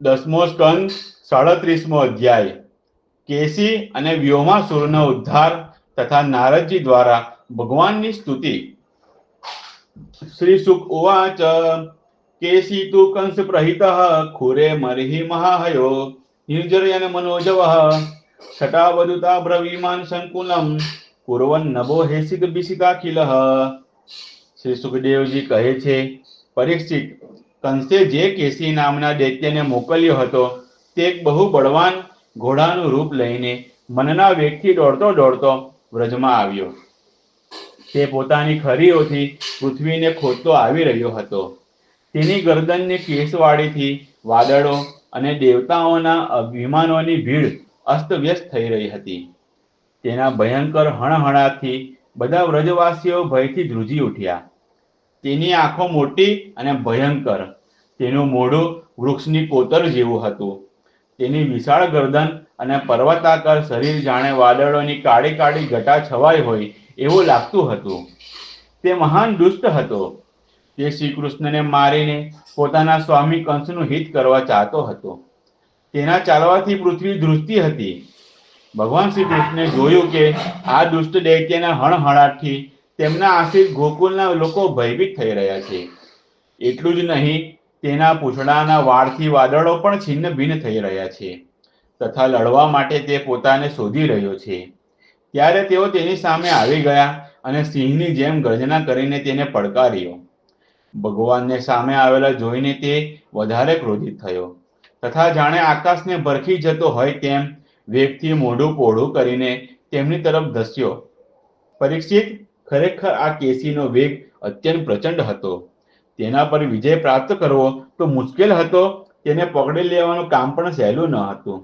દસમો સ્કંદ, સાડત્રીસમો અધ્યાય. કેસી અને વ્યોમાસુરનો ઉદ્ધાર તથા નારદજી દ્વારા ભગવાનની સ્તુતિ. શ્રી સુક ઉવાચ, કેસી તુ કંસ પ્રહિત, ખુરે મરહી મહાહયો નિર્જરયન મનોજવ છટાવદુતા બ્રવીમાન સંકુલમ, કુર્વન નબો હેસિત બિસિકાખિલઃ શ્રી સુખદેવજી કહે છે, પરીક્ષિત, કંસે જે કેસી નામના દૈત્યને મોકલ્યો હતો, તે એક બહુ બળવાન ઘોડાનું રૂપ લઈને મનના વેગથી દોડતો દોડતો વ્રજમાં આવ્યો. તે પોતાની ખરીઓથી પૃથ્વીને ખોદતો આવી રહ્યો હતો. તેની ગરદનની કેસવાળીથી વાદળો અને દેવતાઓના વિમાનોની ભીડ અસ્તવ્યસ્ત થઈ રહી હતી. તેના ભયંકર હણહણાથી બધા વ્રજવાસીઓ ભયથી ધ્રુજી ઉઠ્યા. તેની આંખો મોટી અને ભયંકર. તેનું મોઢું વૃક્ષની કોતર જેવું હતું. તેની વિશાળ ગરદન અને પર્વતાકાર શરીર જાણે વાદળોની કાળી કાળી ઘટા છવાઈ હોય એવું લાગતું હતું. તે મહાન દુષ્ટ હતો. તે શ્રી કૃષ્ણને મારીને પોતાના સ્વામી કંસનું હિત કરવા ચાહતો હતો. તેના ચાલવાથી પૃથ્વી ધ્રુજતી હતી. ભગવાન શ્રી કૃષ્ણે જોયું કે આ દુષ્ટ દૈત્યના હણહણાટથી તેમના આશ્રિત ગોકુલના લોકો ભયભીત થઈ રહ્યા છે. એટલું જ નહીં, તેના પૂંછડાના વાળથી વાદળો પણ છિન્ન ભિન્ન થઈ રહ્યા છે તથા લડવા માટે તે પોતાને શોધી રહ્યો છે. ત્યારે તેઓ તેની સામે આવી ગયા અને સિંહની જેમ ગર્જના કરીને તેને પડકાર્યો. ભગવાનને સામે આવેલા જોઈને તે વધારે ક્રોધિત થયો. તથા જાણે આકાશને ભરખી જતો હોય તેમ વેગથી મોઢું પોઢું કરીને તેમની તરફ ધસ્યો. પરીક્ષિત ખરેખર આ કેસીનો વેગ અત્યંત પ્રચંડ હતો. તેના પર વિજય પ્રાપ્ત કરવો તો મુશ્કેલ હતો. તેને પકડી લેવાનું કામ પણ સહેલું ન હતું.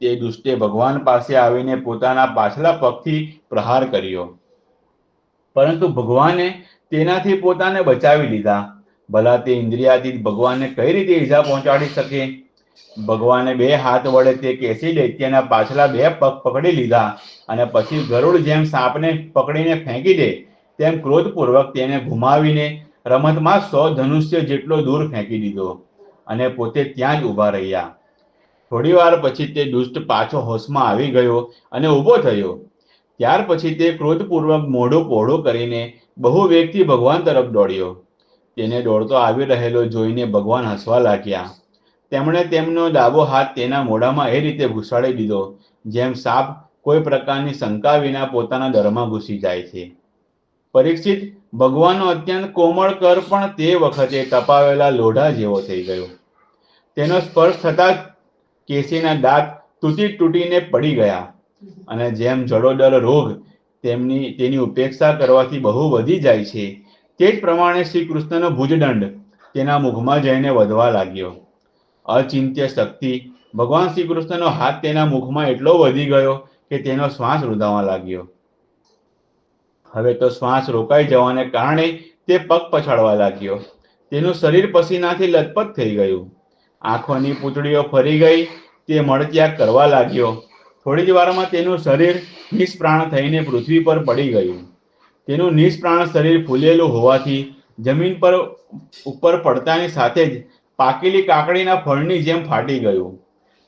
તે દુષ્ટે ભગવાન પાસે આવીને પોતાના પાછલા પગથી પ્રહાર કર્યો. પરંતુ ભગવાને તેનાથી પોતાને બચાવી લીધા. ભલા તે ઇન્દ્રિયાતીત ભગવાનને કઈ રીતે ઈજા પહોંચાડી શકે? ભગવાને બે હાથ વડે તે કેસી દૈત્યના પાછલા બે પગ પકડી લીધા અને પછી ગરુડ જેમ સાપને પકડીને ફેંકી દે, તેમ ક્રોધપૂર્વક તેને ઘુમાવીને રમતમાં સો ધનુષ્ય જેટલો દૂર ફેંકી દીધો અને પોતે ત્યાં જ ઊભા રહ્યા. થોડી વાર પછી તે દુષ્ટ પાછો હોશમાં આવી ગયો અને ઊભો થયો. ત્યાર પછી તે ક્રોધપૂર્વક મોઢું પહોળું કરીને બહુ વેગથી ભગવાન તરફ દોડ્યો. તેને દોડતો આવી રહેલો જોઈને ભગવાન હસવા લાગ્યા. તેમણે તેમનો ડાબો હાથ તેના મોઢામાં એ રીતે ઘુસાડી દીધો, જેમ સાપ કોઈ પ્રકારની શંકા વિના પોતાના દરમાં ઘૂસી જાય છે. પરીક્ષિત, ભગવાનનો અત્યંત કોમળ કર પણ તે વખતે તપાવેલા લોઢા જેવો થઈ ગયો. તેનો સ્પર્શ થતાં કેસીના દાંત તૂટી તૂટીને પડી ગયા અને જેમ જડોદર રોગ તેમની, તેની ઉપેક્ષા કરવાથી બહુ વધી જાય છે, તે જ પ્રમાણે શ્રી કૃષ્ણનો ભુજદંડ તેના મુખમાં જઈને વધવા લાગ્યો. અચિંત્ય શક્તિ. ભગવાન શ્રી કૃષ્ણનો હાથ તેના મુખમાં એટલો વધી ગયો કે તેનો શ્વાસ રૂંધાવા લાગ્યો. હવે તો શ્વાસ રોકાઈ જવાને કારણે તે પગ પછાડવા લાગ્યો. તેનું શરીર પસીનાથી લથપથ થઈ ગયું. આંખોની પૂતળીઓ ફરી ગઈ, તે મળત્યાગ કરવા લાગ્યો. થોડી જ વારમાં તેનું શરીર નિષ્પ્રાણ થઈને પૃથ્વી પર પડી ગયું. તેનું નિષ્પ્રાણ શરીર ફૂલેલું હોવાથી જમીન પર ઉપર પડતાની સાથે જ પાકેલી કાકડીના ફળની જેમ ફાટી ગયું.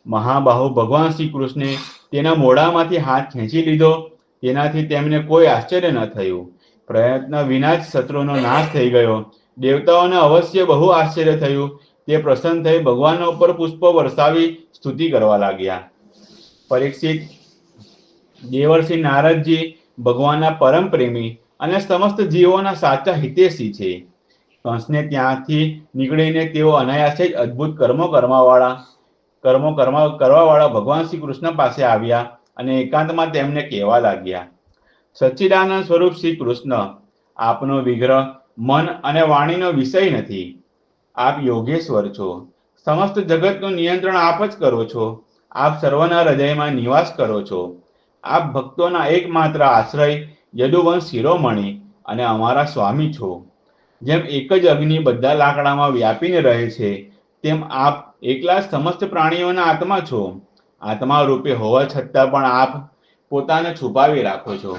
મહાબાહુ ભગવાન શ્રી કૃષ્ણે તેના મોઢામાંથી હાથ ખેંચી લીધો. તેનાથી તેમને કોઈ આશ્ચર્ય ન થયું. પ્રયત્ન વિના જ શત્રુનો નાશ થઈ ગયો. દેવતાઓને અવશ્ય બહુ આશ્ચર્ય થયું. તે પ્રસન્ન થઈ ભગવાનના ઉપર પુષ્પો વરસાવી સ્તુતિ કરવા લાગ્યા. પરીક્ષિત દેવર્ષિ નારદજી ભગવાનના પરમ પ્રેમી અને સમસ્ત જીવોના સાચા હિતેશી છે. કંસને ત્યાંથી નીકળીને તેઓ અનાયાસે જ અદ્ભુત કર્મો કરવાવાળા કર્મો કર્મ, કરવાવાળા ભગવાન શ્રી કૃષ્ણ પાસે આવ્યા અને એકાંતમાં તેમને કહેવા લાગ્યા, સચ્ચિદાનંદ સ્વરૂપ શ્રી કૃષ્ણ, આપનો વિગ્રહ, મન અને વાણીનો વિષય નથી. આપ યોગેશ્વર છો. સમસ્ત જગતનું નિયંત્રણ આપ જ કરો છો. આપ સર્વના હૃદયમાં નિવાસ કરો છો. આપ ભક્તોના એકમાત્ર આશ્રય યદુવંશ શિરોમણી અને અમારા સ્વામી છો. જેમ એક જ અગ્નિ બધા લાકડામાં વ્યાપીને રહે છે, તેમ આપ એકલા સમસ્ત પ્રાણીઓના આત્મા છો. આત્મા રૂપે હોવા છતાં પણ આપ પોતાને છુપાવી રાખો છો.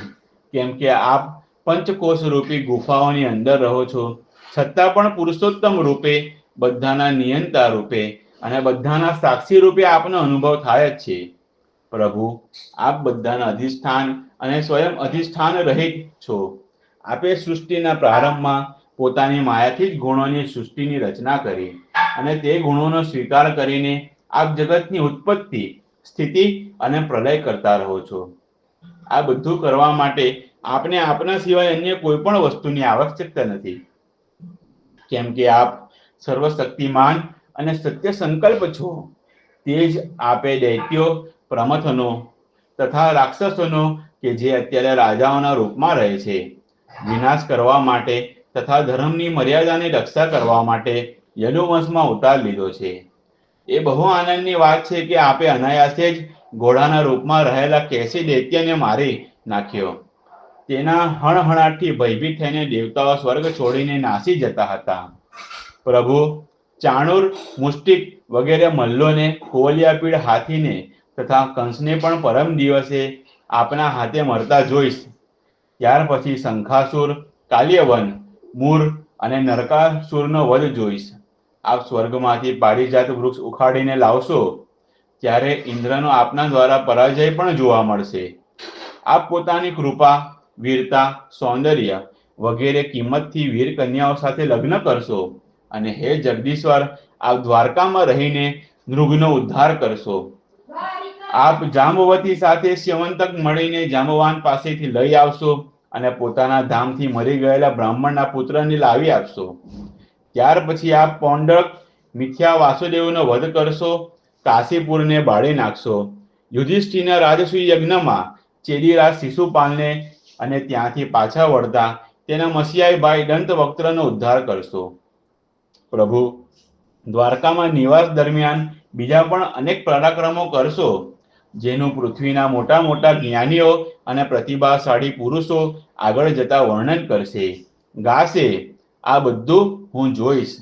કેમ કે આપ પંચકોષ રૂપી ગુફાઓની અંદર રહો છો. છતાં પણ પુરુષોત્તમ રૂપે, બધાના નિયંતા રૂપે અને બધાના સાક્ષી રૂપે આપનો અનુભવ થાય જ છે. પ્રભુ, આપ બધાના અધિષ્ઠાન અને સ્વયં અધિષ્ઠાન રહિત છો. આપે સૃષ્ટિના પ્રારંભમાં પોતાની માયાથી જ ગુણોની સૃષ્ટિની રચના કરી અને તે ગુણોનો સ્વીકાર કરીને આપ જગતની ઉત્પત્તિ, સ્થિતિ અને પ્રલય કરતા રહો છો. આ બધું કરવા માટે આપને આપના સિવાય અન્ય કોઈ પણ વસ્તુની આવશ્યકતા નથી. કેમ કે આપ સર્વશક્તિમાન અને સત્ય સંકલ્પ છો. તે જ આપે દૈત્યો, પ્રમથનો તથા રાક્ષસોનો કે જે અત્યારે રાજાઓના રૂપમાં રહે છે. વિનાશ કરવા માટે તથા ધર્મની મર્યાદાની રક્ષા કરવા માટે યદુવંશમાં ઉતાર લીધો છે. એ બહુ આનંદની વાત છે કે આપે અનાયાસે જ ઘોડાના રૂપમાં રહેલા કેસી દૈત્યને મારી નાખ્યો. તેના હણહણાટથી ભયભીત થઈને દેવતાઓ સ્વર્ગ છોડીને નાસી જતા હતા. પ્રભુ, ચાણુર, મુષ્ટિક વગેરે મલ્લોને કોલિયાપીડ હાથીને તથા કંસને પણ પરમ દિવસે આપના હાથે મરતા જોઈશ. ત્યાર પછી શંખાસુર, કાલ્યવન મૂર અને નરકાસુરનો વધ જોઈશ. આપ સ્વર્ગમાંથી પારિજાત વૃક્ષ ઉખાડીને લાવશો, ત્યારે ઇન્દ્રનો આપના દ્વારા પરાજય પણ જોવા મળશે. આપ પોતાની કૃપા, વીરતા, સૌંદર્ય વગેરે કિંમતથી વીર કન્યાઓ સાથે લગ્ન કરશો અને હે જગદીશ્વર, આપ દ્વારકામાં રહીને નૃગનો ઉદ્ધાર કરશો. આપ જાંબવતી સાથે સ્યવંતક મળીને જાંબવાન પાસેથી લઈ આવશો. અને પોતાના ધામથી મરી ગયેલા બ્રાહ્મણના પુત્રને લાવી આપશો. ત્યાર પછી આપ પોંડક મિથ્યા વાસુદેવનો વધ કરશો, કાશીપુરને બાળી નાખશો. યુધિષ્ઠિરના રાજસૂય યજ્ઞમાં ચેદીરાજ શિશુપાલને અને ત્યાંથી પાછા વળતા તેના મસિયાઈ ભાઈ દંતવક્ત્રનો ઉદ્ધાર કરશો. પ્રભુ, દ્વારકામાં નિવાસ દરમિયાન બીજા પણ અનેક પરાક્રમો કરશો. જેનું પૃથ્વીના મોટા મોટા જ્ઞાનીઓ અને પ્રતિભાશાળી પુરુષો આગળ જતા વર્ણન કરશે. ગાશે, આ બધું હું જોઈશ.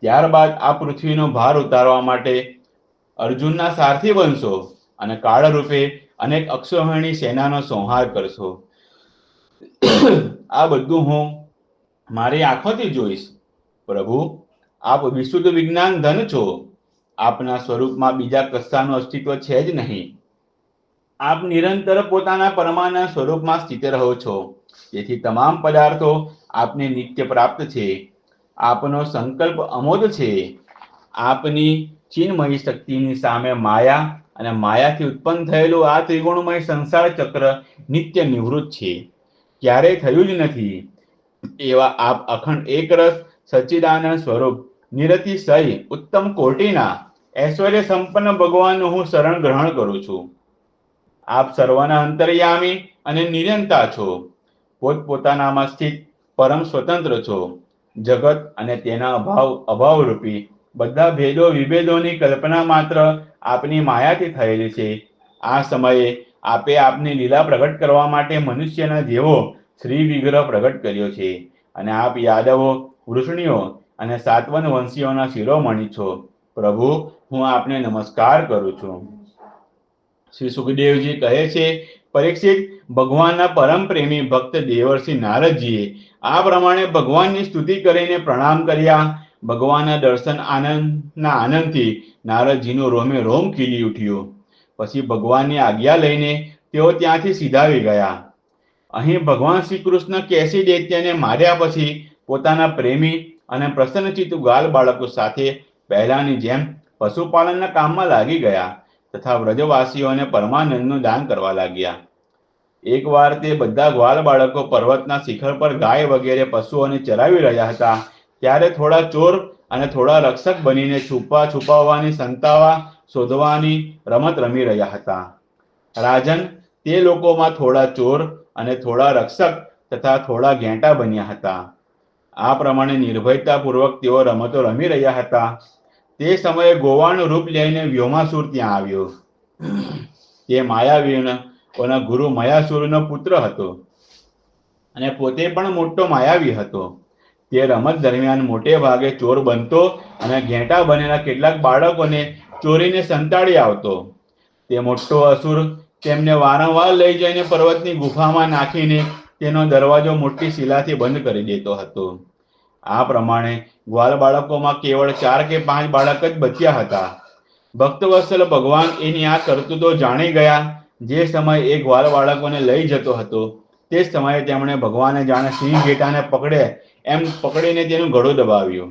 ત્યારબાદ આ પૃથ્વીનો ભાર ઉતારવા માટે અર્જુનના સારથી બનશો અને કાળરૂપે અનેક અક્ષોહિણી સેનાનો સંહાર કરશો. આ બધું હું મારી આંખોથી જોઈશ. પ્રભુ, આપ વિશુદ્ધ વિજ્ઞાન ધન છો. આપના સ્વરૂપમાં બીજા કશાનું અસ્તિત્વ છે જ નહીં. આપ નિરંતર પોતાના પરમાના સ્વરૂપમાં સ્થિત રહો છો. તેથી તમામ પદાર્થો આપને નિત્ય પ્રાપ્ત છે. આપનો સંકલ્પ અમોદ છે. આપની ચિન્મયી શક્તિની સામે માયા અને માયાથી ઉત્પન્ન થયેલું આ ત્રિગુણમય સંસાર ચક્ર નિત્ય નિવૃત્ત છે. ક્યારેય થયું જ નથી. એવા આપ અખંડ એકરસ સચ્ચિદાનંદ સ્વરૂપ નિરતિ સહી ઉત્તમ કોટીના ઐશ્વર્ય સંપન્ન ભગવાનનું હું શરણ ગ્રહણ કરું છું. આપ સર્વના અંતર્યામી અને નિરંતા છો. પોતપોતાનામાં સ્થિત પરમ સ્વતંત્ર છો. જગત અને તેના અભાવ, અભાવરૂપી બધા ભેદો વિભેદોની કલ્પના માત્ર આપની માયાથી થયેલી છે. આ સમયે આપે આપની લીલા પ્રગટ કરવા માટે મનુષ્યના જેવો શ્રી વિગ્રહ પ્રગટ કર્યો છે અને આપ યાદવો વૃષ્ણિઓ અને સાતવન વંશીઓના શિરોમણી છો. પ્રભુ, હું આપને નમસ્કાર કરું છું. શ્રી સુખદેવજી કહે છે, પરીક્ષિત ભગવાનના પરમ પ્રેમી ભક્ત દેવર્ષિ નારદજીએ આ પ્રમાણે ભગવાનની સ્તુતિ કરીને પ્રણામ કર્યા. ભગવાનના દર્શન આનંદના આનંદથી નારદજીનો રોમે રોમ ખીલી ઉઠ્યો. પછી ભગવાનની આજ્ઞા લઈને તેઓ ત્યાંથી સીધાવી ગયા. અહીં ભગવાન શ્રી કૃષ્ણ કેસી દૈત્યને માર્યા પછી પોતાના પ્રેમી અને પ્રસન્નચિત્ત ગાલ બાળકો સાથે પહેલાની જેમ પશુપાલનના કામમાં લાગી ગયા. તથા વ્રજવાસીઓને પરમાનંદનું દાન કરવા લાગ્યા. એકવાર તે બધા ગ્વાલ બાળકો પર્વતના શિખર પર ગાય વગેરે પશુઓને ચરાવી રહ્યા હતા, ત્યારે થોડા ચોર અને થોડા રક્ષક બનીને છુપા છુપાવવાની, સંતાવા શોધવાની રમત રમી રહ્યા હતા. રાજન તે લોકોમાં થોડા ચોર અને થોડા રક્ષક તથા થોડા ઘેંટા બન્યા હતા. આ પ્રમાણે નિર્ભયતાપૂર્વક તેઓ રમતો રમી રહ્યા હતા. તે સમયે ગોવાનું રૂપ લઈને વ્યોમાસુર ત્યાં આવ્યો. તે માયાવીના ગુરુ મયાસુરનો પુત્ર હતો અને પોતે પણ મોટો માયાવી હતો. તે રમત દરમિયાન મોટે ભાગે ચોર બનતો અને ઘેંટા બનેલા કેટલાક બાળકોને ચોરીને સંતાડી આવતો. તે મોટો અસુર તેમને વારંવાર લઈ જઈને પર્વતની ગુફામાં નાખીને તેનો દરવાજો મોટી શિલાથી બંધ કરી દેતો હતો. આ પ્રમાણે ગ્વાલ બાળકોમાં કેવળ ચાર કે પાંચ બાળક જ બચ્યા હતા. ભક્તવત્સલ ભગવાન એની આ કરતૂતો જાણી ગયા. જે સમય એ ગ્વાલ બાળકોને લઈ જતો હતો, તે સમયે તેમણે ભગવાને જાણે સિંહ ઘેટાને પકડે એમ પકડીને તેનું ગળું દબાવ્યો.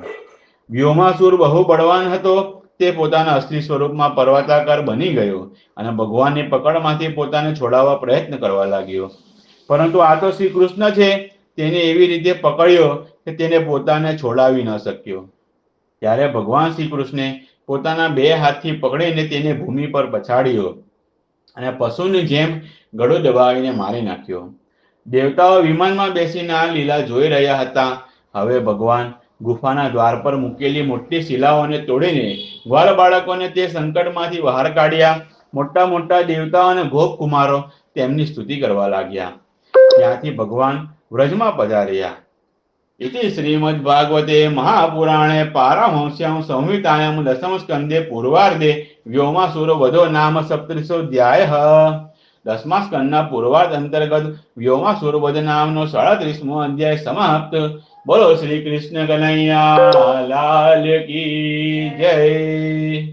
વ્યોમાસુર બહુ બળવાન હતો, તે પોતાના અસલી સ્વરૂપમાં પર્વતાકાર બની ગયો અને ભગવાનની પકડમાંથી પોતાને છોડાવવા પ્રયત્ન કરવા લાગ્યો. પરંતુ આ તો શ્રી કૃષ્ણ છે, તેને એવી રીતે પકડ્યો કે તેને પોતાને છોડાવી ન શક્યો. ત્યારે ભગવાન શ્રી કૃષ્ણે પોતાના બે હાથથી પકડીને તેને ભૂમિ પર પછાડ્યો અને પશુની જેમ ગળો દબાવીને મારી નાખ્યો. દેવતાઓ વિમાનમાં બેસીને આ લીલા જોઈ રહ્યા હતા. હવે ભગવાન ગુફાના દ્વાર પર મૂકેલી મોટી શિલાઓને તોડીને ગ્વાર બાળકોને તે સંકટમાંથી બહાર કાઢ્યા. મોટા મોટા દેવતાઓ અને ગોપ કુમારો તેમની સ્તુતિ કરવા લાગ્યા. ત્યાંથી ભગવાન વ્રજમાં પધાર્યા. પારમહંસ્યામ સંહિતાયામ દસમ સ્કંદે પૂર્વાર્ધે વ્યોમાસુર વધો નામ સપ્તસો ધ્યાય દસમા સ્કંદના પૂર્વાર્ધ અંતર્ગત વ્યોમાસુર વધ નામનો સાડત્રીસમો અધ્યાય સમાપ્ત બોલો શ્રી કૃષ્ણ કનૈયા લાલ કી જય